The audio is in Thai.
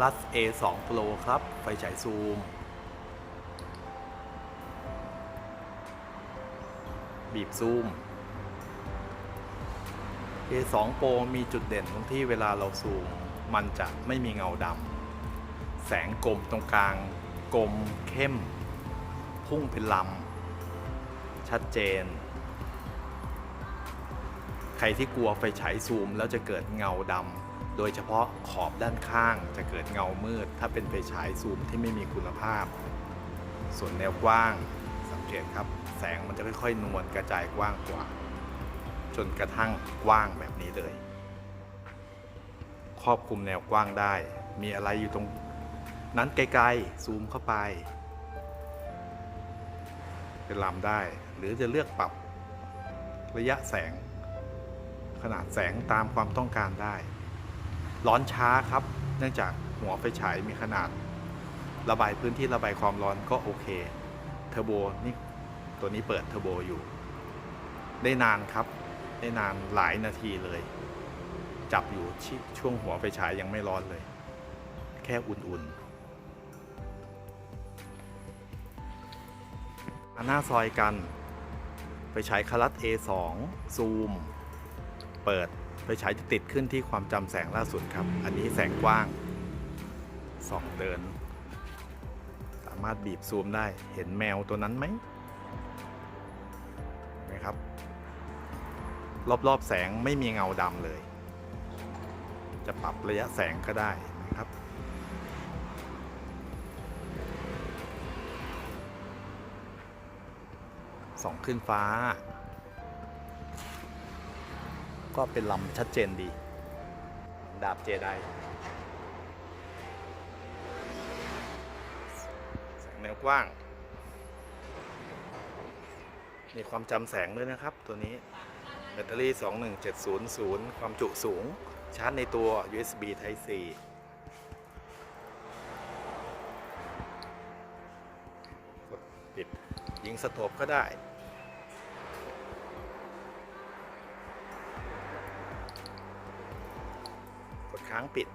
plus A2 Pro ครับ ไฟฉายซูม บีบซูม A2 Pro มีจุดเด่นตรงที่เวลาเราซูม มันจะไม่มีเงาดำ แสงกลมตรงกลาง กลมเข้ม พุ่งเป็นลำ ชัดเจนใครที่กลัวไฟฉายซูมแล้วจะเกิดเงาดำ โดยเฉพาะขอบด้านข้างจะเกิดเงามืด ถ้าเป็นไฟฉายซูมที่ไม่มีคุณภาพ ส่วนแนวกว้าง สังเกตครับ แสงมันจะค่อยๆนวลกระจายกว้างกว่า จนกระทั่งกว้างแบบนี้เลย ครอบคลุมแนวกว้างได้ มีอะไรอยู่ตรงนั้นไกลๆซูมเข้าไปเป็นลำได้ หรือจะเลือกปรับระยะแสงขนาดแสงตามความต้องการได้ ร้อนช้าครับ เนื่องจากหัวไฟฉายมีขนาด ระบายพื้นที่ระบายความร้อนก็โอเค เทอร์โบนี่ตัวนี้เปิดเทอร์โบอยู่ ได้นานครับ ได้นานหลายนาทีเลย จับอยู่ช่วงหัวไฟฉายยังไม่ร้อนเลย แค่อุ่นๆอันหน้าซอยกันไฟฉายคารัต A2 ซูม เปิด ไฟฉายจะติดขึ้นที่ความจำแสงล่าสุดครับ อันนี้แสงกว้างส่องเดิน สามารถบีบซูมได้เห็นแมวตัวนั้นไหมเห็นะครับ รอบๆแสงไม่มีเงาดำเลย จะปรับระยะแสงก็ได้นะครับส่องขึ้นฟ้า ก็เป็นลำชัดเจนดี ดาบเจไดแสงแนวกว้าง มีความจำแสงด้วยนะครับตัวนี้ แบตเตอรี่ 21700 ความจุสูง ชาร์จในตัว USB Type C กดปิดยิงสโตบก็ได้ กดค้างปิด